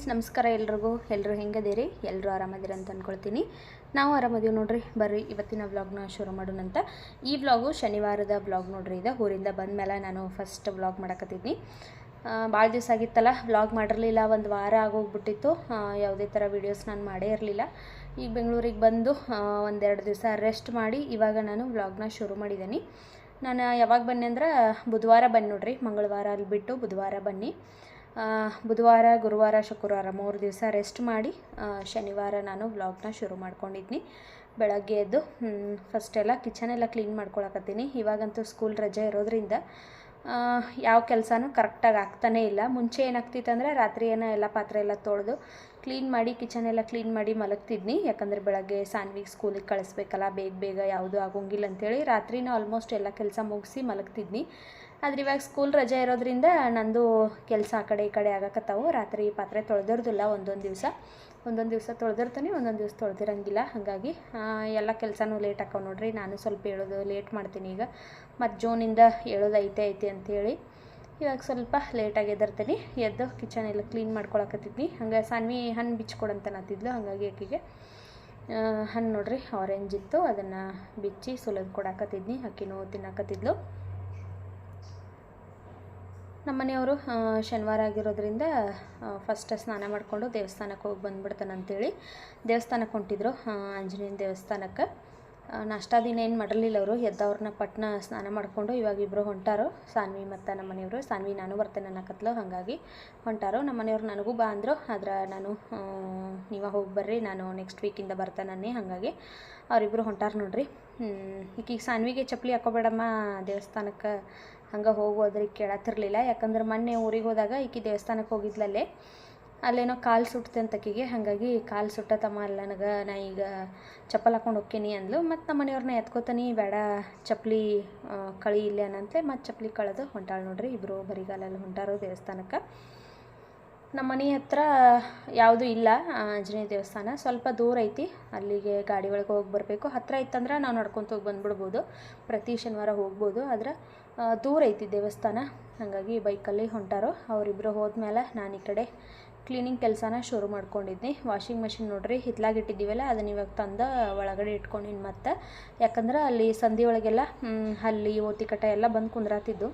Friends, ನಮಸ್ಕಾರ ಎಲ್ರಿಗೂ. ಎಲ್ಲರೂ ಹೆಂಗದೀರಿ? ಎಲ್ಲರೂ ಆರಾಮದಿರಿ ಅಂತ ಅಂದ್ಕೊಳ್ತೀನಿ ನಾವು ಆರಾಮದೀವಿ ನೋಡ್ರಿ. ಬರ್ರಿ, ಇವತ್ತಿನ ವ್ಲಾಗ್ನ ಶುರು ಮಾಡೋಣಂತ ಈ ವ್ಲಾಗು ಶನಿವಾರದ ವ್ಲಾಗ್ ನೋಡ್ರಿ. ಇದು ಊರಿಂದ ಬಂದಮೇಲೆ ನಾನು ಫಸ್ಟ್ ವ್ಲಾಗ್ ಮಾಡಕತ್ತಿದ್ದೀನಿ ಭಾಳ ದಿವಸ ಆಗಿತ್ತಲ್ಲ, ವ್ಲಾಗ್ ಮಾಡಿರಲಿಲ್ಲ. ಒಂದು ವಾರ ಆಗೋಗ್ಬಿಟ್ಟಿತ್ತು. ಯಾವುದೇ ಥರ ವೀಡಿಯೋಸ್ ನಾನು ಮಾಡೇ ಇರಲಿಲ್ಲ. ಈಗ ಬೆಂಗಳೂರಿಗೆ ಬಂದು ಒಂದೆರಡು ದಿವಸ ರೆಸ್ಟ್ ಮಾಡಿ ಇವಾಗ ನಾನು ವ್ಲಾಗ್ನ ಶುರು ಮಾಡಿದ್ದೀನಿ. ನಾನು ಯಾವಾಗ ಬನ್ನಿ ಅಂದ್ರೆ, ಬುಧವಾರ ಬನ್ನಿ ನೋಡ್ರಿ. ಮಂಗಳವಾರ ಅಲ್ಲಿ ಬಿಟ್ಟು ಬುಧವಾರ ಬನ್ನಿ. ಬುಧವಾರ, ಗುರುವಾರ, ಶುಕ್ರವಾರ ಮೂರು ದಿವಸ ರೆಸ್ಟ್ ಮಾಡಿ ಶನಿವಾರ ನಾನು ವ್ಲಾಗ್ನ ಶುರು ಮಾಡ್ಕೊಂಡಿದ್ನಿ. ಬೆಳಗ್ಗೆ ಎದ್ದು ಫಸ್ಟ್ ಎಲ್ಲ ಕಿಚನ್ ಎಲ್ಲ ಕ್ಲೀನ್ ಮಾಡ್ಕೊಳಕತ್ತೀನಿ. ಇವಾಗಂತೂ ಸ್ಕೂಲ್ ರಜೆ ಇರೋದ್ರಿಂದ ಯಾವ ಕೆಲಸನೂ ಕರೆಕ್ಟಾಗಿ ಆಗ್ತಾನೇ ಇಲ್ಲ. ಮುಂಚೆ ಏನಾಗ್ತಿತ್ತು ಅಂದರೆ ರಾತ್ರಿ ಏನೋ ಎಲ್ಲ ಪಾತ್ರೆ ಎಲ್ಲ ತೊಳೆದು ಕ್ಲೀನ್ ಮಾಡಿ ಕಿಚನ್ ಎಲ್ಲ ಕ್ಲೀನ್ ಮಾಡಿ ಮಲಗ್ತಿದ್ನಿ. ಯಾಕಂದರೆ ಬೆಳಗ್ಗೆ ಸಾನ್ವಿಗೆ ಸ್ಕೂಲಿಗೆ ಕಳಿಸ್ಬೇಕಲ್ಲ, ಬೇಗ ಬೇಗ ಯಾವುದೂ ಆಗೋಂಗಿಲ್ಲ ಅಂಥೇಳಿ ರಾತ್ರಿನೂ ಆಲ್ಮೋಸ್ಟ್ ಎಲ್ಲ ಕೆಲಸ ಮುಗಿಸಿ ಮಲಗ್ತಿದ್ನಿ. ಆದ್ರೆ ಇವಾಗ ಸ್ಕೂಲ್ ರಜೆ ಇರೋದ್ರಿಂದ ನಂದು ಕೆಲಸ ಆ ಕಡೆ ಈ ಕಡೆ ಆಗಕತ್ತಾವು. ರಾತ್ರಿ ಪಾತ್ರೆ ತೊಳೆದಿರೋದಿಲ್ಲ ಒಂದೊಂದು ದಿವಸ. ಒಂದೊಂದು ದಿವಸ ತೊಳೆದಿರ್ತಾನೆ, ಒಂದೊಂದು ದಿವಸ ತೊಳೆದಿರಂಗಿಲ್ಲ. ಹಾಗಾಗಿ ಎಲ್ಲ ಕೆಲಸನೂ ಲೇಟ್ ಹಾಕೋ ನೋಡ್ರಿ. ನಾನು ಸ್ವಲ್ಪ ಹೇಳೋದು ಲೇಟ್ ಮಾಡ್ತೀನಿ ಈಗ. ಮತ್ತು ಜೂನಿಂದ ಹೇಳೋದು ಐತೆ ಐತೆ ಅಂತೇಳಿ. ಇವಾಗ ಸ್ವಲ್ಪ ಲೇಟಾಗಿ ಎದರ್ತೀನಿ ಎದ್ದು ಕಿಚನ್ ಎಲ್ಲ ಕ್ಲೀನ್ ಮಾಡ್ಕೊಳಕತ್ತಿದ್ವಿ. ಹಂಗೆ ಸಾನ್ವಿ ಹಣ್ಣು ಬಿಚ್ಕೊಡಂತ ನಾತಿದ್ಲು. ಹಾಗಾಗಿ ಆಕೆಗೆ ಹಣ್ಣು ನೋಡ್ರಿ ಆರೆಂಜ್ ಇತ್ತು. ಅದನ್ನು ಬಿಚ್ಚಿ ಸುಲಿದು ಕೊಡಾಕತ್ತಿದ್ನಿ. ಅಕ್ಕಿನೂ ತಿನ್ನಕತ್ತಿದ್ಲು. ನಮ್ಮ ಮನೆಯವರು ಶನಿವಾರ ಆಗಿರೋದ್ರಿಂದ ಫಸ್ಟ್ ಸ್ನಾನ ಮಾಡಿಕೊಂಡು ದೇವಸ್ಥಾನಕ್ಕೆ ಹೋಗಿ ಬಂದ್ಬಿಡ್ತಾನೆ ಅಂತೇಳಿ ದೇವಸ್ಥಾನಕ್ಕೆ ಹೊಂಟಿದ್ರು. ಆಂಜನೇಯನ ದೇವಸ್ಥಾನಕ್ಕೆ. ಆ, ನಾಷ್ಟಾ ದಿನ ಏನು ಮಾಡಿರಲಿಲ್ಲ ಅವರು. ಎದ್ದವ್ರನ್ನ ಪಟ್ನ ಸ್ನಾನ ಮಾಡಿಕೊಂಡು ಇವಾಗ ಇಬ್ಬರು ಹೊಂಟಾರು. ಸಾನ್ವಿ ಮತ್ತು ನಮ್ಮ ಮನೆಯವರು ಸಾನ್ವಿ ನಾನು ಬರ್ತೇನೆ ಅನ್ನಕತ್ಲು ಹಾಗಾಗಿ ಹೊಂಟಾರು. ನಮ್ಮ ಮನೆಯವ್ರು ನನಗೂ ಬಾ ಅಂದರು. ಆದ್ರೆ ನಾನು ನೀವ ಹೋಗಿ ಬರ್ರಿ. ನಾನು ನೆಕ್ಸ್ಟ್ ವೀಕಿಂದ ಬರ್ತಾನೆ ಹಾಗಾಗಿ ಅವರಿಬ್ಬರು ಹೊಂಟಾರ ನೋಡ್ರಿ. ಈಗೀಗ ಸಾನ್ವಿಗೆ ಚಪ್ಪಲಿ ಹಾಕೋಬೇಡಮ್ಮ. ದೇವಸ್ಥಾನಕ್ಕೆ ಹಂಗೆ ಹೋಗೋದ್ರಿಗೆ ಕೇಳತ್ತಿರಲಿಲ್ಲ. ಯಾಕಂದ್ರೆ ಮೊನ್ನೆ ಊರಿಗೆ ಹೋದಾಗ ಈಕಿ ದೇವಸ್ಥಾನಕ್ಕೆ ಹೋಗಿದ್ಲಲ್ಲೇ. ಅಲ್ಲೇನೋ ಕಾಲು ಸುಟ್ತೆ ಅಂತ ಆಕಿಗೆ ಹಾಗಾಗಿ ಕಾಲು ಸುಟ್ಟತಮ್ಮ ಅಲ್ಲ ನನಗೆ ನಾ ಈಗ ಚಪ್ಪಲ್ ಹಾಕೊಂಡು ಹೋಗ್ತೀನಿ ಅಂದ್ಲು. ಮತ್ತು ನಮ್ಮ ಮನೆಯವ್ರನ್ನ ಎತ್ಕೋತಾನೆ. ಬೇಡ ಚಪ್ಪಲಿ ಕಳಿ ಇಲ್ಲೇ ಅನ್ನಂತೆ ಮತ್ತು ಚಪ್ಪಲಿ ಕಳೆದು ಹೊಂಟಾಳು ನೋಡ್ರಿ. ಇಬ್ಬರು ಬರಿಗಾಲಲ್ಲಿ ಹೊಂಟಾರು ದೇವಸ್ಥಾನಕ್ಕೆ. ನಮ್ಮ ಮನೆ ಹತ್ರ ಯಾವುದು ಇಲ್ಲ ಆಂಜನೇಯ ದೇವಸ್ಥಾನ. ಸ್ವಲ್ಪ ದೂರ ಐತಿ. ಅಲ್ಲಿಗೆ ಗಾಡಿ ಒಳಗೆ ಹೋಗಿ ಬರಬೇಕು. ಹತ್ತಿರ ಇತ್ತಂದ್ರೆ ನಾವು ನಡ್ಕೊತ ಹೋಗಿ ಬಂದ್ಬಿಡ್ಬೋದು. ಪ್ರತಿ ಶನಿವಾರ ಹೋಗ್ಬೋದು. ಆದ್ರೆ ದೂರ ಐತಿ ದೇವಸ್ಥಾನ. ಹಾಗಾಗಿ ಬೈಕಲ್ಲಿ ಹೊಂಟಾರು. ಅವರಿಬ್ಬರು ಹೋದ್ಮೇಲೆ ನಾನು ಈ ಕಡೆ ಕ್ಲೀನಿಂಗ್ ಕೆಲಸನ ಶುರು ಮಾಡ್ಕೊಂಡಿದ್ನಿ. ವಾಷಿಂಗ್ ಮೆಷಿನ್ ನೋಡ್ರಿ, ಹಿತ್ಲಾಗಿ ಇಟ್ಟಿದ್ದೀವಲ್ಲ ಅದನ್ನ ಇವಾಗ ತಂದು ಒಳಗಡೆ ಇಟ್ಕೊಂಡಿನಿ ಮತ್ತು. ಯಾಕಂದ್ರೆ ಅಲ್ಲಿ ಸಂಧಿ ಒಳಗೆಲ್ಲ ಅಲ್ಲಿ ಓತಿಕಟ ಎಲ್ಲ ಬಂದು ಕುಂದ್ರಾತಿದ್ದು.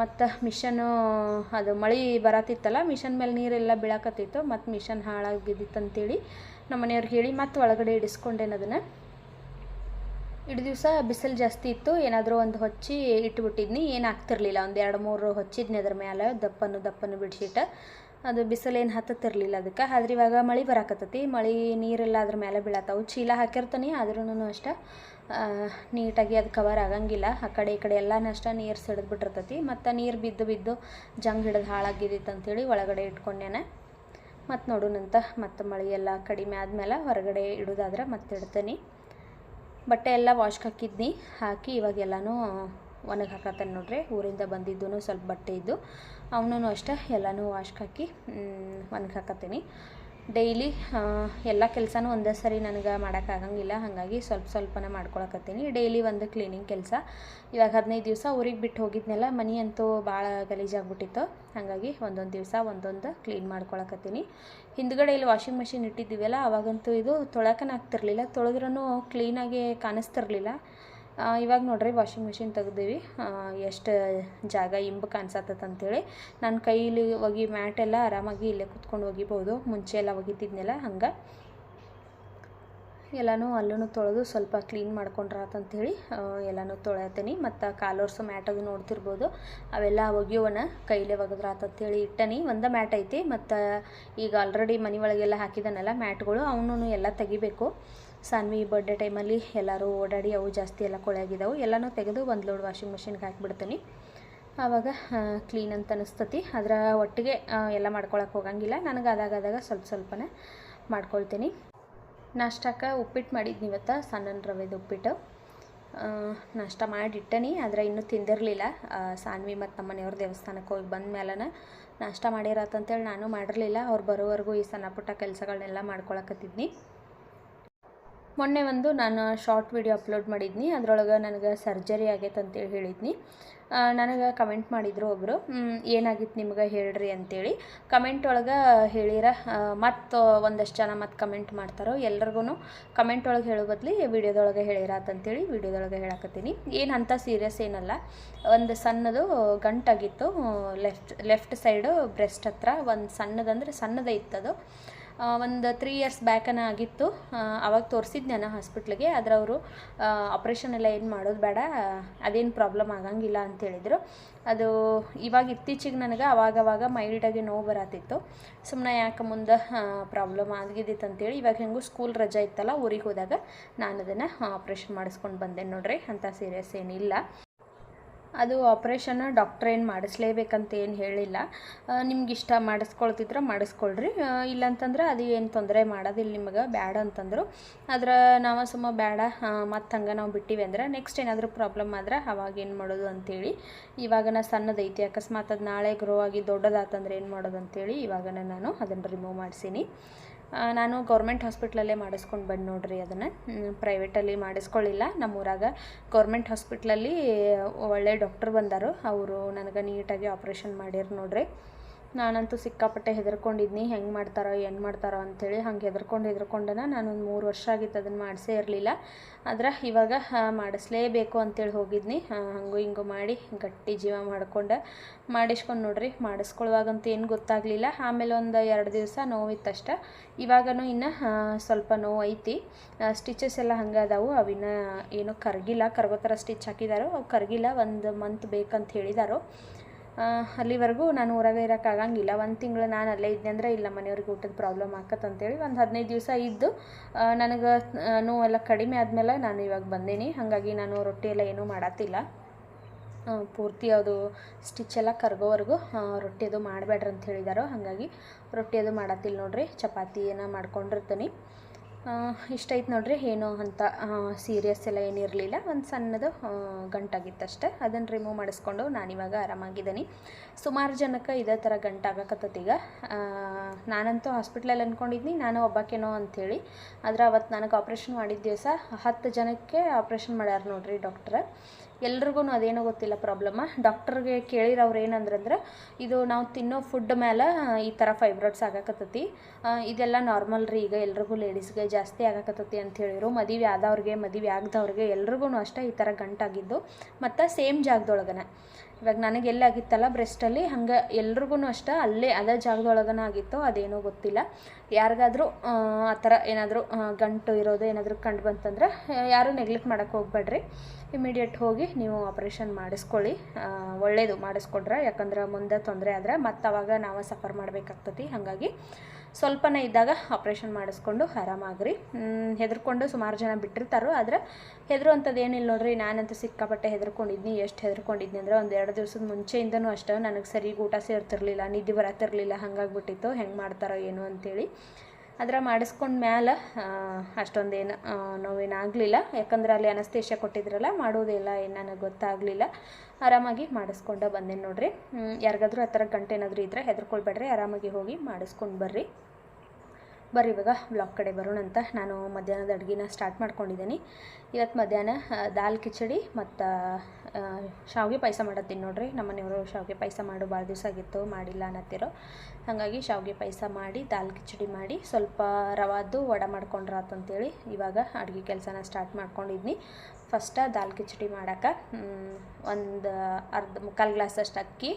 ಮತ್ತು ಮಿಷನು, ಅದು ಮಳೆ ಬರತಿತ್ತಲ್ಲ, ಮಿಷನ್ ಮೇಲೆ ನೀರೆಲ್ಲ ಬೀಳಾಕತ್ತಿತ್ತು ಮತ್ತು ಮಿಷನ್ ಹಾಳಾಗಿದ್ದಿತ್ತಂತೇಳಿ ನಮ್ಮ ಮನೆಯವ್ರಿಗೆ ಹೇಳಿ ಮತ್ತು ಒಳಗಡೆ ಇಡಿಸ್ಕೊಂಡೇನು ಅದನ್ನು. ಇಡೀ ದಿವಸ ಬಿಸಿಲು ಜಾಸ್ತಿ ಇತ್ತು, ಏನಾದರೂ ಒಂದು ಹೊಚ್ಚಿ ಇಟ್ಬಿಟ್ಟಿದ್ನಿ. ಏನು ಆಗ್ತಿರ್ಲಿಲ್ಲ, ಒಂದು ಎರಡು ಮೂರು ಹೊಚ್ಚಿದ್ನಿ ಅದ್ರ ಮೇಲೆ ದಪ್ಪನು ದಪ್ಪನು ಬೆಡ್ಶೀಟ್ ಅದು ಬಿಸಿಲೇನು ಹತ್ತತ್ತಿರಲಿಲ್ಲ ಅದಕ್ಕೆ. ಆದ್ರೆ ಇವಾಗ ಮಳೆ ಬರಾಕತ್ತೈತಿ. ಮಳೆ ನೀರೆಲ್ಲ ಅದ್ರ ಮೇಲೆ ಬೀಳತ್ತಾವು ಚೀಲ ಹಾಕಿರ್ತಾನೆ ಆದ್ರೂ ಅಷ್ಟೆ ನೀಟಾಗಿ ಅದು ಕವರ್ ಆಗಂಗಿಲ್ಲ. ಆ ಕಡೆ ಈ ಕಡೆ ಎಲ್ಲನೂ ಅಷ್ಟ ನೀರು ಸಿಡಿದು ಬಿಟ್ಟಿರ್ತೈತಿ. ಮತ್ತು ನೀರು ಬಿದ್ದು ಬಿದ್ದು ಜಂಗ್ ಹಿಡಿದು ಹಾಳಾಗಿದ್ದಿತ್ತು ಅಂತೇಳಿ ಒಳಗಡೆ ಇಟ್ಕೊಂಡೇನೆ ಮತ್ತು ನೋಡೋಣಂತ ಮತ್ತು ಮಳೆ ಎಲ್ಲ ಕಡಿಮೆ ಆದಮೇಲೆ ಹೊರಗಡೆ ಇಡೋದಾದ್ರೆ ಮತ್ತೆ ಇಡ್ತೀನಿ. ಬಟ್ಟೆ ಎಲ್ಲ ವಾಶ್ಗೆ ಹಾಕಿದ್ನಿ. ಹಾಕಿ ಇವಾಗ ಎಲ್ಲನೂ ಒಣಗಿ ಹಾಕತ್ತಾನೆ ನೋಡ್ರಿ. ಊರಿಂದ ಬಂದಿದ್ದು ಸ್ವಲ್ಪ ಬಟ್ಟೆ ಇದ್ದು ಅವನೂ ಅಷ್ಟೇ ಎಲ್ಲನೂ ವಾಶ್ಗೆ ಹಾಕಿ ಒಣಗಿ ಹಾಕತ್ತೀನಿ. ಡೈಲಿ ಎಲ್ಲ ಕೆಲಸನೂ ಒಂದೇ ಸರಿ ನನಗೆ ಮಾಡೋಕ್ಕಾಗಂಗಿಲ್ಲ ಹಾಗಾಗಿ ಸ್ವಲ್ಪ ಸ್ವಲ್ಪನೇ ಮಾಡ್ಕೊಳಕತ್ತೀನಿ. ಡೈಲಿ ಒಂದು ಕ್ಲೀನಿಂಗ್ ಕೆಲಸ. ಇವಾಗ ಹದಿನೈದು ದಿವಸ ಊರಿಗೆ ಬಿಟ್ಟು ಹೋಗಿದ್ನೆಲ್ಲ, ಮನೆ ಅಂತೂ ಭಾಳ ಗಲೀಜಾಗ್ಬಿಟ್ಟಿತ್ತು. ಹಾಗಾಗಿ ಒಂದೊಂದು ದಿವಸ ಒಂದೊಂದು ಕ್ಲೀನ್ ಮಾಡ್ಕೊಳಕತ್ತೀನಿ. ಹಿಂದ್ಗಡೆ ಇಲ್ಲಿ ವಾಷಿಂಗ್ ಮೆಷಿನ್ ಇಟ್ಟಿದ್ದೀವಲ್ಲ, ಅವಾಗಂತೂ ಇದು ತೊಳಕನ ಆಗ್ತಿರ್ಲಿಲ್ಲ. ತೊಳೆದ್ರೂ ಕ್ಲೀನಾಗಿ ಕಾಣಿಸ್ತಿರ್ಲಿಲ್ಲ. ಇವಾಗ ನೋಡ್ರಿ ವಾಷಿಂಗ್ ಮಿಷಿನ್ ತೆಗ್ದೀವಿ. ಎಷ್ಟು ಜಾಗ ಇಂಬು ಅಂತೇಳಿ. ನನ್ನ ಕೈಲಿ ಒಗಿ ಮ್ಯಾಟ್ ಎಲ್ಲ ಆರಾಮಾಗಿ ಇಲ್ಲೇ ಕುತ್ಕೊಂಡು ಒಗಿಬೋದು ಮುಂಚೆ ಎಲ್ಲ ಒಗಿತಿದ್ನೆಲ್ಲ ಹಂಗೆ. ಎಲ್ಲನೂ ಅಲ್ಲೂ ತೊಳೆದು ಸ್ವಲ್ಪ ಕ್ಲೀನ್ ಮಾಡ್ಕೊಂಡ್ರಾತಂತೇಳಿ ಎಲ್ಲನೂ ತೊಳೆತೀನಿ ಮತ್ತು ಕಾಲೋರ್ಸು ಮ್ಯಾಟ್ ಅದು ನೋಡ್ತಿರ್ಬೋದು. ಅವೆಲ್ಲ ಒಗಿಯೋವನ ಕೈಲೇ ಒಗದ್ರಾತಂತೇಳಿ ಇಟ್ಟನಿ. ಒಂದು ಮ್ಯಾಟ್ ಐತಿ. ಮತ್ತು ಈಗ ಆಲ್ರೆಡಿ ಮನೆ ಒಳಗೆಲ್ಲ ಹಾಕಿದಾನಲ್ಲ ಮ್ಯಾಟ್ಗಳು ಅವನು ಎಲ್ಲ ತೆಗಿಬೇಕು. ಸಾನ್ವಿ ಬರ್ಡೇ ಟೈಮಲ್ಲಿ ಎಲ್ಲರೂ ಓಡಾಡಿ ಅವು ಜಾಸ್ತಿ ಎಲ್ಲ ಕೊಳೆಯಾಗಿದ್ದಾವೆ. ಎಲ್ಲನೂ ತೆಗೆದು ಒಂದು ಲೋಡ್ ವಾಷಿಂಗ್ ಮಿಷಿನ್ಗೆ ಹಾಕಿಬಿಡ್ತೀನಿ. ಆವಾಗ ಕ್ಲೀನ್ ಅಂತ ಅನಿಸ್ತತಿ. ಅದರ ಒಟ್ಟಿಗೆ ಎಲ್ಲ ಮಾಡ್ಕೊಳಕ್ಕೆ ಹೋಗಂಗಿಲ್ಲ. ನನಗೆ ಅದಾಗಾದಾಗ ಸ್ವಲ್ಪ ಸ್ವಲ್ಪನೇ ಮಾಡ್ಕೊಳ್ತೀನಿ. ನಾಷ್ಟಕ್ಕೆ ಉಪ್ಪಿಟ್ಟು ಮಾಡಿದ್ನಿ ಇವತ್ತು, ಸಣ್ಣನ ರವೆದು ಉಪ್ಪಿಟ್ಟು. ನಾಷ್ಟ ಮಾಡಿಟ್ಟನಿ, ಆದರೆ ಇನ್ನೂ ತಿಂದಿರಲಿಲ್ಲ. ಸಾನ್ವಿ ಮತ್ತು ನಮ್ಮ ಮನೆಯವ್ರ ದೇವಸ್ಥಾನಕ್ಕೆ ಹೋಗಿ ಬಂದ ಮೇಲನ ನಾಷ್ಟ ಮಾಡಿರತ್ತಂತೇಳಿ ನಾನು ಮಾಡಿರಲಿಲ್ಲ. ಅವ್ರು ಬರೋವರೆಗೂ ಈ ಸಣ್ಣ ಪುಟ್ಟ ಕೆಲಸಗಳನ್ನೆಲ್ಲ ಮಾಡ್ಕೊಳಕತ್ತಿದ್ನಿ. ಮೊನ್ನೆ ಒಂದು ನಾನು ಶಾರ್ಟ್ ವಿಡಿಯೋ ಅಪ್ಲೋಡ್ ಮಾಡಿದ್ನಿ. ಅದರೊಳಗೆ ನನಗೆ ಸರ್ಜರಿ ಆಗೈತೆ ಅಂತೇಳಿ ಹೇಳಿದ್ನಿ. ನನಗೆ ಕಮೆಂಟ್ ಮಾಡಿದರು ಒಬ್ಬರು ಏನಾಗಿತ್ತು ನಿಮ್ಗೆ ಹೇಳ್ರಿ ಅಂತೇಳಿ. ಕಮೆಂಟ್ ಒಳಗೆ ಹೇಳಿರ ಮತ್ತು ಒಂದಷ್ಟು ಜನ ಮತ್ತು ಕಮೆಂಟ್ ಮಾಡ್ತಾರೋ ಎಲ್ರಿಗೂ ಕಮೆಂಟ್ ಒಳಗೆ ಹೇಳೋ ಬದ್ಲಿ ವಿಡಿಯೋದೊಳಗೆ ಹೇಳಿರಾತಂತೇಳಿ ವಿಡಿಯೋದೊಳಗೆ ಹೇಳಕತ್ತೀನಿ. ಏನು ಅಂಥ ಸೀರಿಯಸ್ ಏನಲ್ಲ. ಒಂದು ಸಣ್ಣದು ಗಂಟಾಗಿತ್ತು. ಲೆಫ್ಟ್ ಲೆಫ್ಟ್ ಸೈಡು ಬ್ರೆಸ್ಟ್ ಹತ್ರ. ಒಂದು ಸಣ್ಣದಂದ್ರೆ ಸಣ್ಣದೈತದು ಒಂದು ತ್ರೀ ಇಯರ್ಸ್ ಬ್ಯಾಕನ ಆಗಿತ್ತು. ಅವಾಗ ತೋರಿಸಿದ್ದು ನಾನು ಹಾಸ್ಪಿಟ್ಲಿಗೆ ಆದರೆ ಅವರು ಆಪ್ರೇಷನ್ ಎಲ್ಲ ಏನು ಮಾಡೋದು ಬೇಡ, ಅದೇನು ಪ್ರಾಬ್ಲಮ್ ಆಗಂಗಿಲ್ಲ ಅಂತ ಹೇಳಿದರು. ಅದು ಇವಾಗ ಇತ್ತೀಚೆಗೆ ನನಗೆ ಅವಾಗವಾಗ ಮೈಲ್ಡಾಗಿ ನೋವು ಬರತ್ತಿತ್ತು ಸುಮ್ಮನೆ ಯಾಕೆ ಮುಂದೆ ಪ್ರಾಬ್ಲಮ್ ಆಗಿದ್ದಿತ್ತು ಅಂತೇಳಿ ಇವಾಗ ಹೆಂಗೂ ಸ್ಕೂಲ್ ರಜೆ ಇತ್ತಲ್ಲ ಊರಿಗೆ ಹೋದಾಗ ನಾನು ಅದನ್ನು ಆಪ್ರೇಷನ್ ಮಾಡಿಸ್ಕೊಂಡು ಬಂದೆ ನೋಡ್ರಿ. ಅಂಥ ಸೀರಿಯಸ್ ಏನಿಲ್ಲ. ಅದು ಆಪ್ರೇಷನ್ ಡಾಕ್ಟ್ರ್ ಏನು ಮಾಡಿಸ್ಲೇಬೇಕಂತ ಏನು ಹೇಳಿಲ್ಲ. ನಿಮ್ಗೆ ಇಷ್ಟ ಮಾಡಿಸ್ಕೊಳ್ತಿದ್ರೆ ಮಾಡಿಸ್ಕೊಳ್ರಿ. ಇಲ್ಲಂತಂದ್ರೆ ಅದು ಏನು ತೊಂದರೆ ಮಾಡೋದಿಲ್ಲ ನಿಮಗೆ, ಬ್ಯಾಡ ಅಂತಂದರು. ಆದ್ರೆ ನಾವು ಸುಮ್ಮ ಬೇಡ ಮತ್ತು ಹಂಗೆ ನಾವು ಬಿಟ್ಟಿವಿ ಅಂದ್ರೆ ನೆಕ್ಸ್ಟ್ ಏನಾದರೂ ಪ್ರಾಬ್ಲಮ್ ಆದ್ರೆ ಅವಾಗ ಏನು ಮಾಡೋದು ಅಂತೇಳಿ ಇವಾಗನ ಸಣ್ಣದೈತಿ ಅಕಸ್ಮಾತ್ ಅದು ನಾಳೆ ಗ್ರೋ ಆಗಿ ದೊಡ್ಡದಾತಂದ್ರೆ ಏನು ಮಾಡೋದು ಅಂತೇಳಿ ಇವಾಗ ನಾನು ಅದನ್ನು ರಿಮೂವ್ ಮಾಡಿಸೀನಿ. ನಾನು ಗೌರ್ಮೆಂಟ್ ಹಾಸ್ಪಿಟ್ಲಲ್ಲೇ ಮಾಡಿಸ್ಕೊಂಡು ಬಂದು ನೋಡ್ರಿ ಅದನ್ನು. ಪ್ರೈವೇಟಲ್ಲಿ ಮಾಡಿಸ್ಕೊಳ್ಳಿಲ್ಲ ನಮ್ಮೂರಾಗ ಗೌರ್ಮೆಂಟ್ ಹಾಸ್ಪಿಟ್ಲಲ್ಲಿ ಒಳ್ಳೆ ಡಾಕ್ಟರ್ ಬಂದರು. ಅವರು ನನಗೆ ನೀಟಾಗಿ ಆಪ್ರೇಷನ್ ಮಾಡ್ಯಾರ ನೋಡ್ರಿ. ನಾನಂತೂ ಸಿಕ್ಕಾಪಟ್ಟೆ ಹೆದರ್ಕೊಂಡಿದ್ನಿ, ಹೆಂಗೆ ಮಾಡ್ತಾರೋ, ಏನು ಮಾಡ್ತಾರೋ ಅಂಥೇಳಿ ಹಂಗೆ ಹೆದರ್ಕೊಂಡು ಹೆದರ್ಕೊಂಡನ ನಾನು ಒಂದು ಮೂರು ವರ್ಷ ಆಗಿತ್ತು ಅದನ್ನು ಮಾಡಿಸೇ ಇರಲಿಲ್ಲ. ಆದ್ರೆ ಇವಾಗ ಮಾಡಿಸ್ಲೇಬೇಕು ಅಂತೇಳಿ ಹೋಗಿದ್ನಿ. ಹಂಗು ಹಂಗೂ ಮಾಡಿ ಗಟ್ಟಿ ಜೀವ ಮಾಡ್ಕೊಂಡು ಮಾಡಿಸ್ಕೊಂಡು ನೋಡ್ರಿ ಮಾಡಿಸ್ಕೊಳ್ಳುವಾಗಂತೂ ಏನು ಗೊತ್ತಾಗಲಿಲ್ಲ. ಆಮೇಲೆ ಒಂದು ಎರಡು ದಿವಸ ನೋವಿತ್ತಷ್ಟೆ. ಇವಾಗನೂ ಇನ್ನು ಸ್ವಲ್ಪ ನೋವು ಐತಿ ಸ್ಟಿಚಸ್ ಎಲ್ಲ ಹಂಗೆ ಅದಾವು. ಅವಿನ್ನ ಏನೂ ಕರಗಿಲ್ಲ. ಕರಗೋ ಥರ ಸ್ಟಿಚ್ ಹಾಕಿದಾರೋ. ಅವು ಕರಗಿಲ್ಲ. ಒಂದು ಮಂತ್ ಬೇಕಂತ ಹೇಳಿದಾರೋ. ಅಲ್ಲಿವರೆಗೂ ನಾನು ಊರಾಗ ಇರೋಕ್ಕಾಗಂಗಿಲ್ಲ. ಒಂದು ತಿಂಗಳು ನಾನು ಅಲ್ಲೇ ಇದ್ದೆ ಅಂದ್ರೆ ಇಲ್ಲ ಮನೆಯವ್ರಿಗೆ ಊಟದ ಪ್ರಾಬ್ಲಮ್ ಆಕತ್ತಂತೇಳಿ ಒಂದು ಹದಿನೈದು ದಿವಸ ಇದ್ದು ನನಗೆ ನೋವೆಲ್ಲ ಕಡಿಮೆ ಆದಮೇಲೆ ನಾನು ಇವಾಗ ಬಂದೀನಿ. ಹಾಗಾಗಿ ನಾನು ರೊಟ್ಟಿ ಎಲ್ಲ ಏನೂ ಮಾಡತ್ತಿಲ್ಲ. ಪೂರ್ತಿ ಅದು ಸ್ಟಿಚ್ ಎಲ್ಲ ಕರ್ಗೋವರೆಗೂ ರೊಟ್ಟಿ ಅದು ಮಾಡಬೇಡ್ರಿ ಅಂತ ಹೇಳಿದಾರೋ, ಹಾಗಾಗಿ ರೊಟ್ಟಿ ಅದು ಮಾಡತ್ತಿಲ್ಲ ನೋಡ್ರಿ. ಚಪಾತಿ ಏನೋ ಮಾಡ್ಕೊಂಡಿರ್ತೀನಿ. ಇಷ್ಟ ಐತೆ ನೋಡ್ರಿ ಏನೋ ಅಂತ ಸೀರಿಯಸ್ ಎಲ್ಲ ಏನಿರಲಿಲ್ಲ ಒಂದು ಸಣ್ಣದು ಗಂಟಾಗಿತ್ತಷ್ಟೇ ಅದನ್ನು ರಿಮೂವ್ ಮಾಡಿಸ್ಕೊಂಡು ನಾನಿವಾಗ ಆರಾಮಾಗಿದ್ದೀನಿ. ಸುಮಾರು ಜನಕ್ಕೆ ಇದೇ ಥರ ಆ, ನಾನಂತೂ ಹಾಸ್ಪಿಟ್ಲಲ್ಲಿ ಅಂದ್ಕೊಂಡಿದ್ನಿ ನಾನು ಒಬ್ಬಾಕೇನೋ ಅಂಥೇಳಿ ಆದರೆ ಅವತ್ತು ನನಗೆ ಆಪ್ರೇಷನ್ ಮಾಡಿದ ದಿವಸ ಹತ್ತು ಜನಕ್ಕೆ ಆಪ್ರೇಷನ್ ಮಾಡ್ಯಾರ ನೋಡ್ರಿ ಡಾಕ್ಟ್ರ ಎಲ್ರಿಗೂ ಅದೇನೋ ಗೊತ್ತಿಲ್ಲ ಪ್ರಾಬ್ಲಮ್ಮ ಡಾಕ್ಟರ್ಗೆ ಕೇಳಿರ ಅವ್ರು ಏನಂದ್ರಂದ್ರೆ, ಇದು ನಾವು ತಿನ್ನೋ ಫುಡ್ ಮೇಲೆ ಈ ಥರ ಫೈಬ್ರಾಯ್ಡ್ಸ್ ಆಗಕತ್ತೈತಿ. ಇದೆಲ್ಲ ನಾರ್ಮಲ್ ರೀ, ಈಗ ಎಲ್ರಿಗೂ ಲೇಡೀಸ್ಗೆ ಜಾಸ್ತಿ ಆಗಾಕತ್ತತಿ ಅಂತ ಹೇಳಿರು. ಮದುವೆ ಆದವ್ರಿಗೆ, ಮದುವೆ ಆಗದವ್ರಿಗೆ ಎಲ್ರಿಗೂ ಅಷ್ಟೇ ಈ ಥರ ಗಂಟಾಗಿದ್ದು ಮತ್ತು ಸೇಮ್ ಜಾಗದೊಳಗನೆ. ಇವಾಗ ನನಗೆ ಎಲ್ಲಿ ಆಗಿತ್ತಲ್ಲ ಬ್ರೆಸ್ಟಲ್ಲಿ ಹಂಗೆ ಎಲ್ರಿಗೂ ಅಷ್ಟೇ ಅಲ್ಲೇ ಅದೇ ಜಾಗದೊಳಗನ ಆಗಿತ್ತು ಅದೇನೋ ಗೊತ್ತಿಲ್ಲ. ಯಾರಿಗಾದ್ರೂ, ಆ ಥರ ಏನಾದರೂ ಗಂಟು ಇರೋದು ಏನಾದರೂ ಕಂಡು ಬಂತಂದ್ರೆ ಯಾರೂ ನೆಗ್ಲೆಕ್ಟ್ ಮಾಡೋಕ್ಕೆ ಹೋಗ್ಬೇಡ್ರಿ. ಇಮಿಡಿಯೇಟ್ ಹೋಗಿ ನೀವು ಆಪ್ರೇಷನ್ ಮಾಡಿಸ್ಕೊಳ್ಳಿ. ಒಳ್ಳೆಯದು ಮಾಡಿಸ್ಕೊಂಡ್ರೆ, ಯಾಕಂದ್ರೆ ಮುಂದೆ ತೊಂದರೆ ಆದರೆ ಮತ್ತು ಅವಾಗ ನಾವು ಸಫರ್ ಮಾಡಬೇಕಾಗ್ತತಿ. ಹಾಗಾಗಿ ಸ್ವಲ್ಪನೇ ಇದ್ದಾಗ ಆಪ್ರೇಷನ್ ಮಾಡಿಸ್ಕೊಂಡು ಆರಾಮಾಗ್ರಿ. ಹೆದರ್ಕೊಂಡು ಸುಮಾರು ಜನ ಬಿಟ್ಟಿರ್ತಾರೋ, ಆದರೆ ಹೆದರು ಅಂಥದ್ದು ಏನಿಲ್ಲ ನೋಡ್ರಿ. ನಾನಂತೂ ಸಿಕ್ಕಾಪಟ್ಟೆ ಹೆದರ್ಕೊಂಡಿದ್ನಿ. ಎಷ್ಟು ಹೆದರ್ಕೊಂಡಿದ್ನಿ ಅಂದ್ರೆ ಒಂದು ಎರಡು ದಿವಸದ ಮುಂಚೆಯಿಂದನೂ ಅಷ್ಟೇ. ನನಗೆ ಸರಿಗೆ ಊಟ ಸೇರ್ತಿರ್ಲಿಲ್ಲ, ನಿದ್ದೆ ಬರತ್ತಿರಲಿಲ್ಲ ಹಂಗಾಗ್ಬಿಟ್ಟಿತ್ತು. ಹೆಂಗೆ ಮಾಡ್ತಾರೋ ಏನು ಅಂಥೇಳಿ ಅದ್ರ ಮಾಡಿಸ್ಕೊಂಡ ಮ್ಯಾಲ ಅಷ್ಟೊಂದೇನು ನೋವೇನಾಗಲಿಲ್ಲ. ಯಾಕಂದ್ರೆ ಅಲ್ಲಿ ಅನಸ್ತೇಶ ಕೊಟ್ಟಿದ್ರಲ್ಲ, ಮಾಡೋದಿಲ್ಲ ಏನು ನನಗೆ ಗೊತ್ತಾಗಲಿಲ್ಲ. ಆರಾಮಾಗಿ ಮಾಡಿಸ್ಕೊಂಡು ಬಂದೆ ನೋಡ್ರಿ. ಯಾರಿಗಾದ್ರೂ ಆ ಥರ ಗಂಟೆ ಏನಾದರೂ ಇದ್ದರೆ ಹೆದರ್ಕೊಳ್ಬೇಡ್ರಿ. ಆರಾಮಾಗಿ ಹೋಗಿ ಮಾಡಿಸ್ಕೊಂಡು ಬರ್ರಿ. ಬರ್ರಿ ಇವಾಗ ಬ್ಲಾಗ್ ಕಡೆ ಬರೋಣ ಅಂತ. ನಾನು ಮಧ್ಯಾಹ್ನದ ಅಡುಗೆನ ಸ್ಟಾರ್ಟ್ ಮಾಡ್ಕೊಂಡಿದ್ದೀನಿ. ಇವತ್ತು ಮಧ್ಯಾಹ್ನ ದಾಲ್ ಕಿಚಡಿ ಮತ್ತು ಶಾವಿಗೆ ಪಾಯಸ ಮಾಡತ್ತೀನಿ ನೋಡ್ರಿ. ನಮ್ಮ ಮನೆಯವರು ಶಾವಿಗೆ ಪಾಯಸ ಮಾಡು ಭಾಳ ದಿವಸ ಆಗಿತ್ತು, ಮಾಡಿಲ್ಲ ಅನ್ನತ್ತಿರೋ. ಹಾಗಾಗಿ ಶಾವಿಗೆ ಪಾಯಸ ಮಾಡಿ, ದಾಲ್ ಕಿಚಡಿ ಮಾಡಿ, ಸ್ವಲ್ಪ ರವಾದ್ದು ವಡೆ ಮಾಡ್ಕೊಂಡ್ರಾತಂತೇಳಿ ಇವಾಗ ಅಡುಗೆ ಕೆಲಸನ ಸ್ಟಾರ್ಟ್ ಮಾಡ್ಕೊಂಡಿದ್ನಿ. ಫಸ್ಟ ದಾಲ್ ಕಿಚಡಿ ಮಾಡಕ್ಕೆ ಒಂದು ಅರ್ಧ ಮುಕ್ಕಾಲು ಗ್ಲಾಸ್ ಅಷ್ಟು ಅಕ್ಕಿ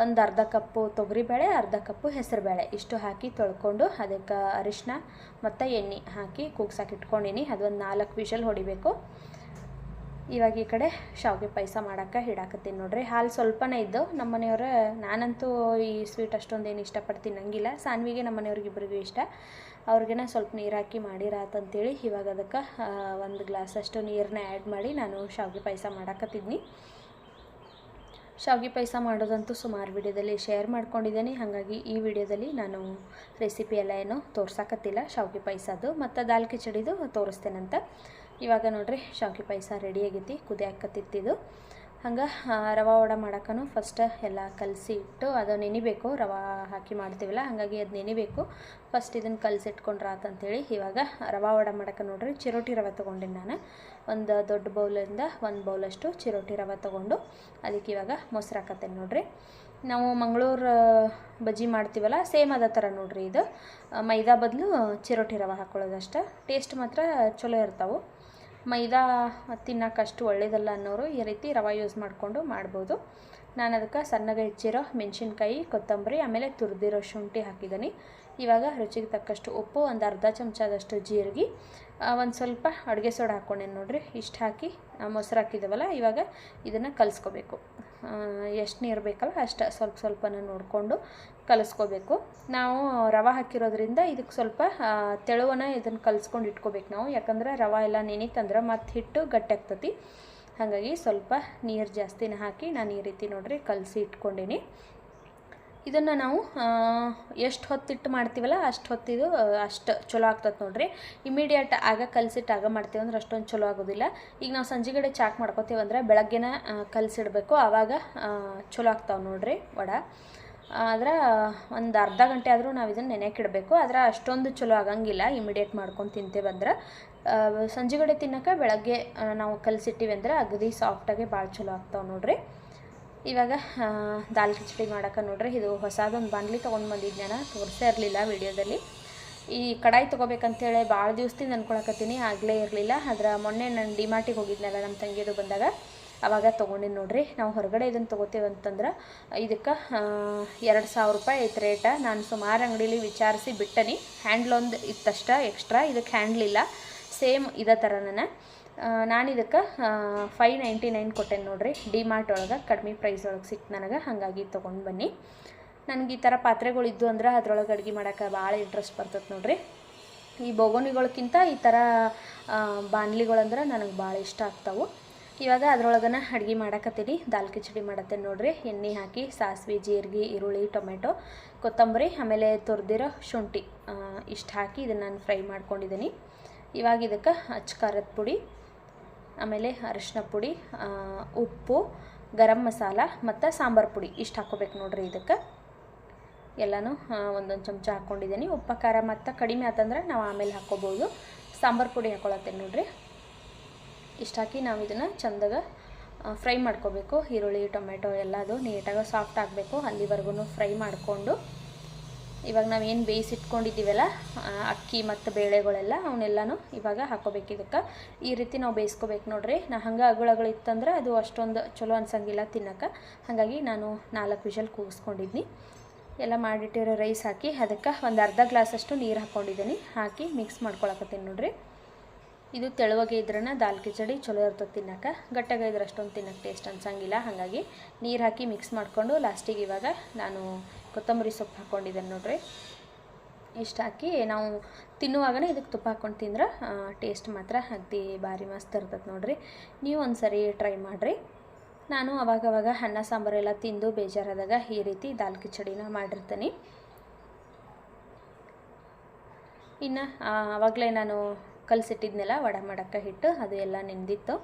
ಒಂದು ಅರ್ಧ ಕಪ್ಪು ತೊಗರಿಬೇಳೆ ಅರ್ಧ ಕಪ್ಪು ಹೆಸರುಬೇಳೆ ಇಷ್ಟು ಹಾಕಿ ತೊಳ್ಕೊಂಡು ಅದಕ್ಕೆ ಅರಿಶಿನ ಮತ್ತು ಎಣ್ಣೆ ಹಾಕಿ ಕೂಗ್ಸಕ್ಕೆ ಇಟ್ಕೊಂಡಿನಿ. ಅದೊಂದು ನಾಲ್ಕು ವಿಷಲ್ ಹೊಡಿಬೇಕು. ಇವಾಗ ಈ ಕಡೆ ಶಾವಿಗೆ ಪಾಯಸ ಮಾಡೋಕ್ಕೆ ಹಿಡಾಕತ್ತೀನಿ ನೋಡ್ರಿ. ಹಾಲು ಸ್ವಲ್ಪನೇ ಇದ್ದು ನಮ್ಮ ಮನೆಯವ್ರ, ನಾನಂತೂ ಈ ಸ್ವೀಟ್ ಅಷ್ಟೊಂದೇನು ಇಷ್ಟಪಟ್ಟು ತಿನ್ನಂಗಿಲ್ಲ ಸಾನ್ವಿಗೆ ನಮ್ಮ ಮನೆಯವ್ರಿಗೆ ಇಬ್ಬರಿಗೂ ಇಷ್ಟ. ಅವ್ರಿಗೇನ ಸ್ವಲ್ಪ ನೀರು ಹಾಕಿ ಮಾಡಿರಾತಂತೇಳಿ ಇವಾಗ ಅದಕ್ಕೆ ಒಂದು ಗ್ಲಾಸಷ್ಟು ನೀರನ್ನ ಆ್ಯಡ್ ಮಾಡಿ ನಾನು ಶಾವಿಗೆ ಪಾಯಸ ಮಾಡಾಕತ್ತಿದ್ನಿ. ಶಾವಿಗೆ ಪಾಯಸ ಮಾಡೋದಂತೂ ಸುಮಾರು ವಿಡಿಯೋದಲ್ಲಿ ಶೇರ್ ಮಾಡ್ಕೊಂಡಿದ್ದೀನಿ. ಹಾಗಾಗಿ ಈ ವಿಡಿಯೋದಲ್ಲಿ ನಾನು ರೆಸಿಪಿ ಎಲ್ಲ ಏನು ತೋರ್ಸಾಕತ್ತಿಲ್ಲ. ಶಾವಿಗೆ ಪಾಯಸದು ಮತ್ತು ದಾಲ್ ಕಿಚಡಿದು ತೋರಿಸ್ತೇನಂತ. ಇವಾಗ ನೋಡ್ರಿ, ಶಾವಿಗೆ ಪಾಯಸ ರೆಡಿ ಆಗೈತಿ ಕುದಿಯಾಕತ್ತಿತ್ತಿದ್ದು ಹಂಗೆ ರವೆ ವಡೆ ಮಾಡೋಕ್ಕೂ ಫಸ್ಟ್ ಎಲ್ಲ ಕಲಸಿ ಇಟ್ಟು ಅದು ನೆನಿಬೇಕು, ರವೆ ಹಾಕಿ ಮಾಡ್ತೀವಲ್ಲ, ಹಾಗಾಗಿ ಅದು ನೆನಿಬೇಕು. ಫಸ್ಟ್ ಇದನ್ನು ಕಲಸಿಟ್ಕೊಂಡ್ರೆ ಆತಂತೇಳಿ ಇವಾಗ ರವೆ ವಡ ಮಾಡೋಕೆ ನೋಡ್ರಿ, ಚಿರೋಟಿ ರವೆ ತೊಗೊಂಡಿನಿ ನಾನು. ಒಂದು ದೊಡ್ಡ ಬೌಲಿಂದ ಒಂದು ಬೌಲಷ್ಟು ಚಿರೋಟಿ ರವೆ ತೊಗೊಂಡು ಅದಕ್ಕೆ ಇವಾಗ ಮೊಸರು ಹಾಕತ್ತೇನೆ ನೋಡ್ರಿ. ನಾವು ಮಂಗಳೂರು ಬಜ್ಜಿ ಮಾಡ್ತೀವಲ್ಲ, ಸೇಮ್ ಅದ ಥರ ನೋಡ್ರಿ ಇದು. ಮೈದಾ ಬದಲು ಚಿರೋಟಿ ರವೆ ಹಾಕ್ಕೊಳ್ಳೋದಷ್ಟೇ ಟೇಸ್ಟ್ ಮಾತ್ರ ಚಲೋ ಇರ್ತಾವೆ. ಮೈದಾ ತಿನ್ನೋಕ್ಕಷ್ಟು ಒಳ್ಳೇದಲ್ಲ ಅನ್ನೋರು ಈ ರೀತಿ ರವೆ ಯೂಸ್ ಮಾಡಿಕೊಂಡು ಮಾಡ್ಬೋದು. ನಾನು ಅದಕ್ಕೆ ಸಣ್ಣಗೆ ಹೆಚ್ಚಿರೋ ಮೆಣಸಿನ್ಕಾಯಿ, ಕೊತ್ತಂಬರಿ, ಆಮೇಲೆ ತುರಿದಿರೋ ಶುಂಠಿ ಹಾಕಿದ್ದೀನಿ. ಇವಾಗ ರುಚಿಗೆ ತಕ್ಕಷ್ಟು ಉಪ್ಪು, ಒಂದು ಅರ್ಧ ಚಮಚದಷ್ಟು ಜೀರಿಗೆ. ಒಂದು ಸ್ವಲ್ಪ ಅಡುಗೆ ಸೋಡ ಹಾಕ್ಕೊಂಡೇನು ನೋಡಿರಿ. ಇಷ್ಟು ಹಾಕಿ ಮೊಸರು ಹಾಕಿದ್ದೇವಲ್ಲ ಇವಾಗ ಇದನ್ನು ಕಲಿಸ್ಕೋಬೇಕು. ಎಷ್ಟು ನೀರು ಬೇಕಲ್ಲ ಅಷ್ಟು ಸ್ವಲ್ಪ ಸ್ವಲ್ಪನ ನೋಡಿಕೊಂಡು ಕಲಿಸ್ಕೋಬೇಕು. ನಾವು ರವೆ ಹಾಕಿರೋದ್ರಿಂದ ಇದಕ್ಕೆ ಸ್ವಲ್ಪ ತೆಳುವನ ಇದನ್ನು ಕಲಿಸ್ಕೊಂಡು ಇಟ್ಕೋಬೇಕು ನಾವು. ಯಾಕಂದ್ರೆ ರವೆ ಎಲ್ಲ ನೆನೀತಂದ್ರೆ ಮತ್ತೆ ಹಿಟ್ಟು ಗಟ್ಟಿ ಆಗ್ತತಿ. ಹಾಗಾಗಿ ಸ್ವಲ್ಪ ನೀರು ಜಾಸ್ತಿನ ಹಾಕಿ ನಾನು ಈ ರೀತಿ ನೋಡ್ರಿ ಕಲಸಿ ಇಟ್ಕೊಂಡೀನಿ. ಇದನ್ನು ನಾವು ಎಷ್ಟು ಹೊತ್ತಿಟ್ಟು ಮಾಡ್ತೀವಲ್ಲ ಅಷ್ಟು ಹೊತ್ತಿದು ಅಷ್ಟು ಚಲೋ ಆಗ್ತದೆ ನೋಡ್ರಿ. ಇಮಿಡಿಯೇಟ್ ಆಗ ಕಲಸಿಟ್ಟು ಆಗ ಮಾಡ್ತೀವಿ ಅಂದ್ರೆ ಅಷ್ಟೊಂದು ಚಲೋ ಆಗೋದಿಲ್ಲ. ಈಗ ನಾವು ಸಂಜೆಗಡೆ ಚಾಕ್ ಮಾಡ್ಕೋತೀವಂದ್ರೆ ಬೆಳಗ್ಗೆನ ಕಲಸಿಡಬೇಕು. ಆವಾಗ ಚಲೋ ಆಗ್ತಾವೆ ನೋಡ್ರಿ ವಡೆ. ಆದ್ರೆ ಒಂದು ಅರ್ಧ ಗಂಟೆ ಆದರೂ ನಾವು ಇದನ್ನು ನೆನೆಯಕ್ಕೆ ಇಡಬೇಕು ಆದ್ರೆ ಅಷ್ಟೊಂದು ಚಲೋ ಆಗಂಗಿಲ್ಲ. ಇಮಿಡಿಯೇಟ್ ಮಾಡ್ಕೊಂಡು ತಿಂತೇವೆ ಅಂದ್ರೆ. ಸಂಜೆಗಡೆ ತಿನ್ನೋಕೆ ಬೆಳಗ್ಗೆ ನಾವು ಕಲಸಿಟ್ಟಿವಿ ಅಂದ್ರೆ ಅಗದಿ ಸಾಫ್ಟಾಗಿ ಭಾಳ ಚಲೋ ಆಗ್ತಾವೆ ನೋಡ್ರಿ. ಇವಾಗ ದಾಲ್ ಕಿಚಡಿ ಮಾಡೋಕೆ ನೋಡ್ರಿ. ಇದು ಹೊಸದೊಂದು ಬಾಣಲಿ ತೊಗೊಂಡು ಬಂದಿದ್ದೆ ನಾನು ತೋರಿಸೇ ಇರಲಿಲ್ಲ ವಿಡಿಯೋದಲ್ಲಿ. ಈ ಕಡಾಯಿ ತೊಗೋಬೇಕಂತೇಳಿ ಭಾಳ ದಿವಸದಿಂದ ಅಂದ್ಕೊಳಕತ್ತೀನಿ ಆಗಲೇ ಇರಲಿಲ್ಲ. ಆದ್ರೆ ಮೊನ್ನೆ ನಾನು ಡಿಮಾರ್ಟಿಗೆ ಹೋಗಿದ್ನಲ್ಲ ನಮ್ಮ ತಂಗಿದು ಬಂದಾಗ. ಅವಾಗ ತೊಗೊಂಡಿನಿ ನೋಡ್ರಿ. ನಾವು ಹೊರಗಡೆ ಇದನ್ನು ತೊಗೋತೀವಿ ಅಂತಂದ್ರೆ ಇದಕ್ಕೆ ಎರಡು ಸಾವಿರ ರೂಪಾಯಿ ಐತೆ ರೇಟ. ನಾನು ಸುಮಾರು ಅಂಗಡೀಲಿ ವಿಚಾರಿಸಿ ಬಿಟ್ಟನಿ. ಹ್ಯಾಂಡ್ಲ್ ಒಂದು ಇತ್ತಷ್ಟ ಎಕ್ಸ್ಟ್ರಾ ಇದಕ್ಕೆ ಹ್ಯಾಂಡ್ಲ್ ಇಲ್ಲ. ಸೇಮ್ ಇದೇ ಥರ ನಾನು ಇದಕ್ಕೆ ಫೈವ್ ನೈಂಟಿ ನೈನ್ ಕೊಟ್ಟೆನೆ ನೋಡ್ರಿ. ಡಿಮಾರ್ಟ್ ಒಳಗೆ ಕಡಿಮೆ ಪ್ರೈಸ್ ಒಳಗೆ ಸಿಕ್ತು ನನಗೆ. ಹಾಗಾಗಿ ತೊಗೊಂಡು ಬನ್ನಿ. ನನಗೆ ಈ ಥರ ಪಾತ್ರೆಗಳಿದ್ದು ಅಂದ್ರೆ ಅದ್ರೊಳಗೆ ಅಡುಗೆ ಮಾಡೋಕೆ ಭಾಳ ಇಂಟ್ರೆಸ್ಟ್ ಬರ್ತದೆ ನೋಡ್ರಿ. ಈ ಬೊಗೋನಿಗಳಿಗಿಂತ ಈ ಥರ ಬಾಣಲಿಗಳಂದ್ರೆ ನನಗೆ ಭಾಳ ಇಷ್ಟ ಆಗ್ತಾವೆ. ಇವಾಗ ಅದ್ರೊಳಗನ ಅಡುಗೆ ಮಾಡಕತ್ತೀನಿ. ದಾಲ್ ಕಿಚಡಿ ಮಾಡತ್ತೇನೆ ನೋಡ್ರಿ. ಎಣ್ಣೆ ಹಾಕಿ, ಸಾಸಿವೆ, ಜೀರಿಗೆ, ಈರುಳ್ಳಿ ಟೊಮೆಟೊ ಕೊತ್ತಂಬರಿ, ಆಮೇಲೆ ತುರಿದಿರೋ ಶುಂಠಿ ಇಷ್ಟು ಹಾಕಿ ಇದನ್ನು ನಾನು ಫ್ರೈ ಮಾಡ್ಕೊಂಡಿದ್ದೀನಿ ಇವಾಗ ಇದಕ್ಕೆ ಅಚ್ಚ ಖಾರದ ಪುಡಿ, ಆಮೇಲೆ ಅರಿಶಿನ ಪುಡಿ ಉಪ್ಪು, ಗರಂ ಮಸಾಲ ಮತ್ತು ಸಾಂಬಾರು ಪುಡಿ ಇಷ್ಟು ಹಾಕೋಬೇಕು ನೋಡ್ರಿ ಇದಕ್ಕೆ. ಎಲ್ಲನೂ ಒಂದೊಂದು ಚಮಚ ಹಾಕ್ಕೊಂಡಿದ್ದೀನಿ ಉಪ್ಪು, ಖಾರ ಮತ್ತು ಕಡಿಮೆ ಆತಂದ್ರೆ ನಾವು ಆಮೇಲೆ ಹಾಕ್ಕೋಬೋದು ಸಾಂಬಾರು ಪುಡಿ ಹಾಕ್ಕೊಳತ್ತೇನೆ ನೋಡ್ರಿ. ಇಷ್ಟು ನಾವು ಇದನ್ನು ಚಂದಾಗ ಫ್ರೈ ಮಾಡ್ಕೋಬೇಕು. ಈರುಳ್ಳಿ ಟೊಮೆಟೊ ಎಲ್ಲದು ನೀಟಾಗಿ ಸಾಫ್ಟ್ ಆಗಬೇಕು. ಅಲ್ಲಿವರೆಗೂ ಫ್ರೈ ಮಾಡಿಕೊಂಡು ಇವಾಗ ನಾವೇನು ಬೇಯಿಸಿಟ್ಕೊಂಡಿದ್ದೀವಲ್ಲ ಆ, ಅಕ್ಕಿ ಮತ್ತು ಬೇಳೆಗಳೆಲ್ಲ ಅವನ್ನೆಲ್ಲನೂ ಇವಾಗ ಹಾಕೋಬೇಕು ಇದಕ್ಕೆ. ಈ ರೀತಿ ನಾವು ಬೇಯಿಸ್ಕೋಬೇಕು ನೋಡ್ರಿ. ನಾ ಹಂಗೆ ಅಗಳಗಳು ಇತ್ತಂದ್ರೆ ಅದು ಅಷ್ಟೊಂದು ಚಲೋ ಅನ್ಸಂಗಿಲ್ಲ ತಿನ್ನೋಕೆ. ಹಾಗಾಗಿ ನಾನು ನಾಲ್ಕು ವಿಷಲ್ ಕೂಗಿಸ್ಕೊಂಡಿದ್ನಿ ಎಲ್ಲ ಮಾಡಿಟ್ಟಿರೋ ರೈಸ್ ಹಾಕಿ ಅದಕ್ಕೆ ಒಂದು ಅರ್ಧ ಗ್ಲಾಸಷ್ಟು ನೀರು ಹಾಕ್ಕೊಂಡಿದ್ದೀನಿ ಹಾಕಿ ಮಿಕ್ಸ್ ಮಾಡ್ಕೊಳಕತ್ತೀನಿ ನೋಡ್ರಿ. ಇದು ತೆಳುವಾಗೆ ಇದ್ರನ ದಾಲ್ ಕಿಚಡಿ ಚಲೋ ಇರ್ತದೆ ತಿನ್ನಕ್ಕೆ. ಗಟ್ಟಾಗ ಇದ್ರೆ ಅಷ್ಟೊಂದು ತಿನ್ನೋಕೆ ಟೇಸ್ಟ್ ಅನ್ಸಂಗಿಲ್ಲ. ಹಾಗಾಗಿ ನೀರು ಹಾಕಿ ಮಿಕ್ಸ್ ಮಾಡಿಕೊಂಡು ಲಾಸ್ಟಿಗೆ ಇವಾಗ ನಾನು ಕೊತ್ತಂಬರಿ ಸೊಪ್ಪು ಹಾಕ್ಕೊಂಡಿದ್ದೇನೆ ನೋಡ್ರಿ. ಇಷ್ಟು ಹಾಕಿ ನಾವು ತಿನ್ನುವಾಗಲೇ ಇದಕ್ಕೆ ತುಪ್ಪ ಹಾಕ್ಕೊಂಡು ತಿಂದ್ರೆ ಟೇಸ್ಟ್ ಮಾತ್ರ ಅಗದಿ ಭಾರಿ ಮಸ್ತ್ ಇರ್ತದೆ ನೋಡ್ರಿ. ನೀವು ಒಂದು ಸರಿ ಟ್ರೈ ಮಾಡಿರಿ. ನಾನು ಅವಾಗವಾಗ ಅನ್ನ ಸಾಂಬಾರೆಲ್ಲ ತಿಂದು ಬೇಜಾರಾದಾಗ ಈ ರೀತಿ ದಾಲ್ ಕಿಚಡಿನ ಮಾಡಿರ್ತೀನಿ. ಇನ್ನು ಆವಾಗಲೇ ನಾನು ಕಲಸಿಟ್ಟಿದ್ನೆಲ್ಲ ವಡ ಮಾಡೋಕ್ಕೆ ಹಿಟ್ಟು, ಅದು ಎಲ್ಲ ನೆಂದಿತ್ತು.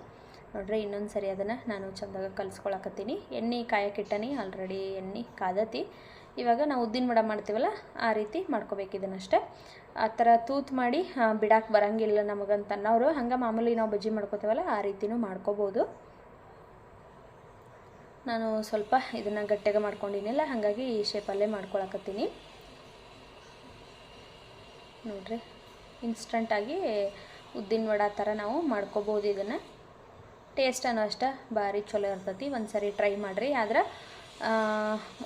ನೋಡ್ರಿ, ಇನ್ನೊಂದು ಸರಿ ಅದನ್ನು ನಾನು ಚಂದಾಗ ಕಲಿಸ್ಕೊಳಕತ್ತೀನಿ. ಎಣ್ಣೆ ಕಾಯಕ್ಕಿಟ್ಟನಿ ಆಲ್ರೆಡಿ ಎಣ್ಣೆ ಕಾದತಿ. ಇವಾಗ ನಾವು ಉದ್ದಿನ ಮಡ ಮಾಡ್ತೀವಲ್ಲ, ಆ ರೀತಿ ಮಾಡ್ಕೋಬೇಕು ಇದನ್ನಷ್ಟೇ. ಆ ಥರ ತೂತು ಮಾಡಿ ಬಿಡಾಕೆ ಬರಂಗಿಲ್ಲ ನಮಗಂತ ಅನ್ನೋರು. ಹಂಗೆ ಮಾಮೂಲಿ ನಾವು ಬಜ್ಜಿ ಮಾಡ್ಕೋತೀವಲ್ಲ, ಆ ರೀತಿನೂ ಮಾಡ್ಕೋಬೋದು. ನಾನು ಸ್ವಲ್ಪ ಇದನ್ನು ಗಟ್ಟಿಗೆ ಮಾಡ್ಕೊಂಡಿನಿಲ್ಲ, ಹಾಗಾಗಿ ಈ ಶೇಪಲ್ಲೇ ಮಾಡ್ಕೊಳಕತ್ತೀನಿ. ನೋಡ್ರಿ. ಇನ್ಸ್ಟಂಟಾಗಿ ಉದ್ದಿನ ವಡ ಥರ ನಾವು ಮಾಡ್ಕೋಬೋದು ಇದನ್ನು. ಟೇಸ್ಟ್ ಅನ್ನೋ ಅಷ್ಟೇ ಭಾರಿ ಚಲೋ ಇರ್ತೈತಿ. ಒಂದು ಸರಿ ಟ್ರೈ ಮಾಡಿರಿ. ಆದ್ರೆ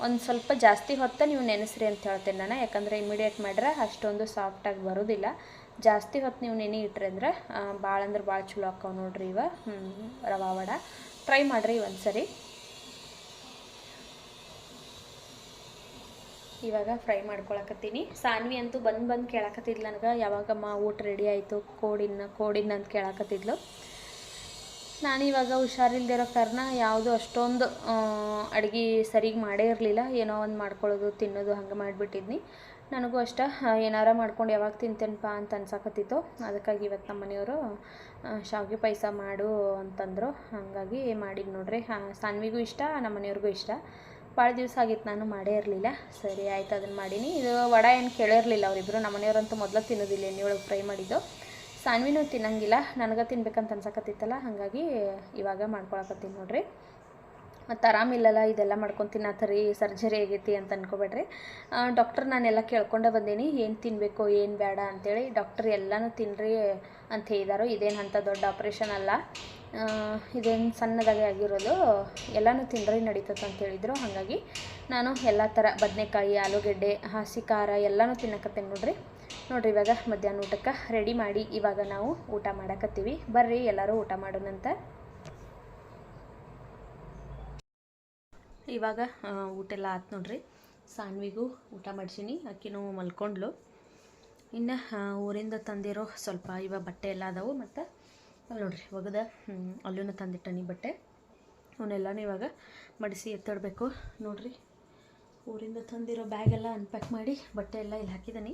ಒಂದು ಸ್ವಲ್ಪ ಜಾಸ್ತಿ ಹೊತ್ತು ನೀವು ನೆನೆಸ್ರಿ ಅಂತ ಹೇಳ್ತೇನೆ ನಾನು. ಯಾಕಂದರೆ ಇಮಿಡಿಯೇಟ್ ಮಾಡ್ರೆ ಅಷ್ಟೊಂದು ಸಾಫ್ಟಾಗಿ ಬರೋದಿಲ್ಲ. ಜಾಸ್ತಿ ಹೊತ್ತು ನೀವು ನೆನೆ ಇಟ್ರಿ ಅಂದ್ರೆ ಭಾಳ ಅಂದ್ರೆ ಭಾಳ ಚಲೋ ಆಕ್ಕವು ನೋಡಿರಿ ಇವ. ರವಾ ವಡ. ಟ್ರೈ ಮಾಡಿರಿ ಒಂದು ಸರಿ ಇವಾಗ ಫ್ರೈ ಮಾಡ್ಕೊಳಕತ್ತೀನಿ. ಸಾನ್ವಿ ಅಂತೂ ಬಂದು ಬಂದು ಕೇಳಕತ್ತಿದ್ಲು ನನಗೆ. ಯಾವಾಗಮ್ಮ ಊಟ ರೆಡಿ ಆಯಿತು ಕೋಡಿನ ಕೋಡಿನ ಅಂತ ಕೇಳಕತ್ತಿದ್ಲು. ನಾನು ಇವಾಗ ಹುಷಾರಿಲ್ದಿರೋ ಕಾರಣ ಯಾವುದು ಅಷ್ಟೊಂದು ಅಡುಗೆ ಸರಿಗೆ ಮಾಡೇ ಇರಲಿಲ್ಲ. ಏನೋ ಒಂದು ಮಾಡ್ಕೊಳ್ಳೋದು ತಿನ್ನೋದು ಹಂಗೆ ಮಾಡಿಬಿಟ್ಟಿದ್ನಿ. ನನಗೂ ಅಷ್ಟ ಏನಾರ ಮಾಡ್ಕೊಂಡು ಯಾವಾಗ ತಿಂತೇನಪ್ಪ ಅಂತ ಅನ್ಸಕತ್ತಿತ್ತು. ಅದಕ್ಕಾಗಿ ಇವತ್ತು ನಮ್ಮ ಮನೆಯವರು ಶಾವಿಗೆ ಪಾಯಸ ಮಾಡು ಅಂತಂದರು. ಹಾಗಾಗಿ ಮಾಡಿದ್ದು ನೋಡ್ರಿ. ಸಾನ್ವಿಗೂ ಇಷ್ಟ ನಮ್ಮ ಮನೆಯವ್ರಿಗೂ ಇಷ್ಟ. ಭಾಳ ದಿವಸ ಆಗಿತ್ತು ನಾನು ಮಾಡೇ ಇರಲಿಲ್ಲ. ಸರಿ, ಆಯ್ತು, ಅದನ್ನು ಮಾಡೀನಿ. ಇದು ವಡ ಏನು ಕೇಳಿರಲಿಲ್ಲ ಅವರಿಬ್ಬರು ನಮ್ಮ ಮನೆಯವ್ರಂತೂ ಮೊದಲು ತಿನ್ನೋದಿಲ್ಲ ಎಣ್ಣೆ ಒಳಗೆ ಫ್ರೈ ಮಾಡಿದ್ದು. ಸಾನ್ವಿನೂ ತಿನ್ನಂಗಿಲ್ಲ. ನನಗೆ ತಿನ್ಬೇಕಂತ ಅನ್ಸಕತ್ತಿತ್ತಲ್ಲ, ಹಾಗಾಗಿ ಇವಾಗ ಮಾಡ್ಕೊಳಕತ್ತೀನಿ ನೋಡ್ರಿ. ಮತ್ತು ಆರಾಮಿಲ್ಲಲ್ಲ ಇದೆಲ್ಲ ಮಾಡ್ಕೊಂಡು ತಿನ್ನತ್ತರಿ ಸರ್ಜರಿ ಆಗೈತಿ ಅಂತ ಅನ್ಕೋಬೇಡ್ರಿ. ಡಾಕ್ಟರ್ ನಾನೆಲ್ಲ ಕೇಳ್ಕೊಂಡೆ ಬಂದೀನಿ. ಏನು ತಿನ್ನಬೇಕು ಏನು ಬೇಡ ಅಂತೇಳಿ. ಡಾಕ್ಟರ್ ಎಲ್ಲನೂ ತಿನ್ನಿರಿ ಅಂತ ಹೇಳಿದಾರೋ, ಇದೇನು ಅಂಥ ದೊಡ್ಡ ಆಪ್ರೇಷನ್ ಅಲ್ಲ. ಇದೇನು ಸಣ್ಣದಾಗೆ ಆಗಿರೋದು. ಎಲ್ಲನೂ ತಿಂದರೆ ನಡೀತದೆ ಅಂತ ಹೇಳಿದರು. ಹಾಗಾಗಿ ನಾನು ಎಲ್ಲ ಥರ ಬದನೆಕಾಯಿ, ಆಲೂಗೆಡ್ಡೆ, ಹಸಿ ಖಾರ ಎಲ್ಲನೂ ತಿನ್ನಕತ್ತೇನೆ ನೋಡಿರಿ. ನೋಡಿರಿ ಇವಾಗ ಮಧ್ಯಾಹ್ನ ಊಟಕ್ಕೆ ರೆಡಿ ಮಾಡಿ ಇವಾಗ ನಾವು ಊಟ ಮಾಡಕತ್ತೀವಿ. ಬರ್ರಿ, ಎಲ್ಲರೂ ಊಟ ಮಾಡೋಣಂತ ಇವಾಗ ಊಟ ಎಲ್ಲ ಆತು ನೋಡಿರಿ. ಸಾನ್ವಿಗೂ ಊಟ ಮಾಡಿಸೀನಿ. ಅಕ್ಕಿನೂ ಮಲ್ಕೊಂಡ್ಲು. ಇನ್ನು ಊರಿಂದ ತಂದಿರೋ ಸ್ವಲ್ಪ ಇವಾಗ ಬಟ್ಟೆ ಎಲ್ಲ ಅದಾವು ಮತ್ತು ಅಲ್ಲಿ ನೋಡ್ರಿ ಒಗದ ಅಲ್ಲೂ ತಂದಿಟ್ಟನಿ ಬಟ್ಟೆ. ಅವನ್ನೆಲ್ಲನೂ ಇವಾಗ ಮಡಿಸಿ ಎತ್ತಾಡಬೇಕು. ನೋಡ್ರಿ, ಊರಿಂದ ತಂದಿರೋ ಬ್ಯಾಗೆಲ್ಲ ಅನ್ಪ್ಯಾಕ್ ಮಾಡಿ ಬಟ್ಟೆ ಎಲ್ಲ ಇಲ್ಲಿ ಹಾಕಿದ್ದೀನಿ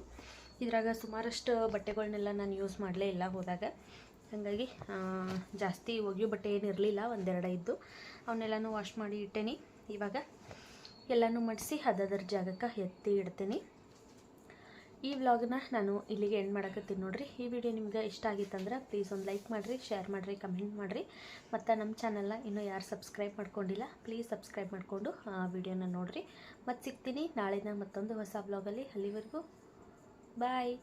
ಇದ್ರಾಗ ಸುಮಾರಷ್ಟು ಬಟ್ಟೆಗಳನ್ನೆಲ್ಲ ನಾನು ಯೂಸ್ ಮಾಡಲೇ ಇಲ್ಲ ಹೋದಾಗ. ಹಾಗಾಗಿ ಜಾಸ್ತಿ ಒಗೆಯೋ ಬಟ್ಟೆ ಏನಿರಲಿಲ್ಲ ಒಂದೆರಡು ಇದ್ದು ಅವನ್ನೆಲ್ಲನೂ ವಾಶ್ ಮಾಡಿ ಇಟ್ಟೇನಿ. ಇವಾಗ ಎಲ್ಲನೂ ಮಡಿಸಿ ಹದದರ ಜಾಗಕ್ಕೆ ಎತ್ತಿ ಇಡ್ತೀನಿ. ಈ ವ್ಲಾಗ್ನ ನಾನು ಇಲ್ಲಿಗೆ ಎಂಡ್ ಮಾಡಕತ್ತೀನಿ ನೋಡ್ರಿ. ಈ ವಿಡಿಯೋ ನಿಮ್ಗೆ ಇಷ್ಟ ಆಗಿತ್ತಂದ್ರೆ ಪ್ಲೀಸ್ ಒಂದು ಲೈಕ್ ಮಾಡಿರಿ ಶೇರ್ ಮಾಡಿರಿ ಕಮೆಂಟ್ ಮಾಡಿರಿ. ಮತ್ತು ನಮ್ಮ ಚಾನಲ್ನ ಇನ್ನೂ ಯಾರು ಸಬ್ಸ್ಕ್ರೈಬ್ ಮಾಡ್ಕೊಂಡಿಲ್ಲ ಪ್ಲೀಸ್ ಸಬ್ಸ್ಕ್ರೈಬ್ ಮಾಡಿಕೊಂಡು, ಆ ವಿಡಿಯೋನ ನೋಡಿರಿ. ಮತ್ತು ಸಿಗ್ತೀನಿ ನಾಳೆನ ಮತ್ತೊಂದು ಹೊಸ ವ್ಲಾಗಲ್ಲಿ ಅಲ್ಲಿವರೆಗೂ ಬಾಯ್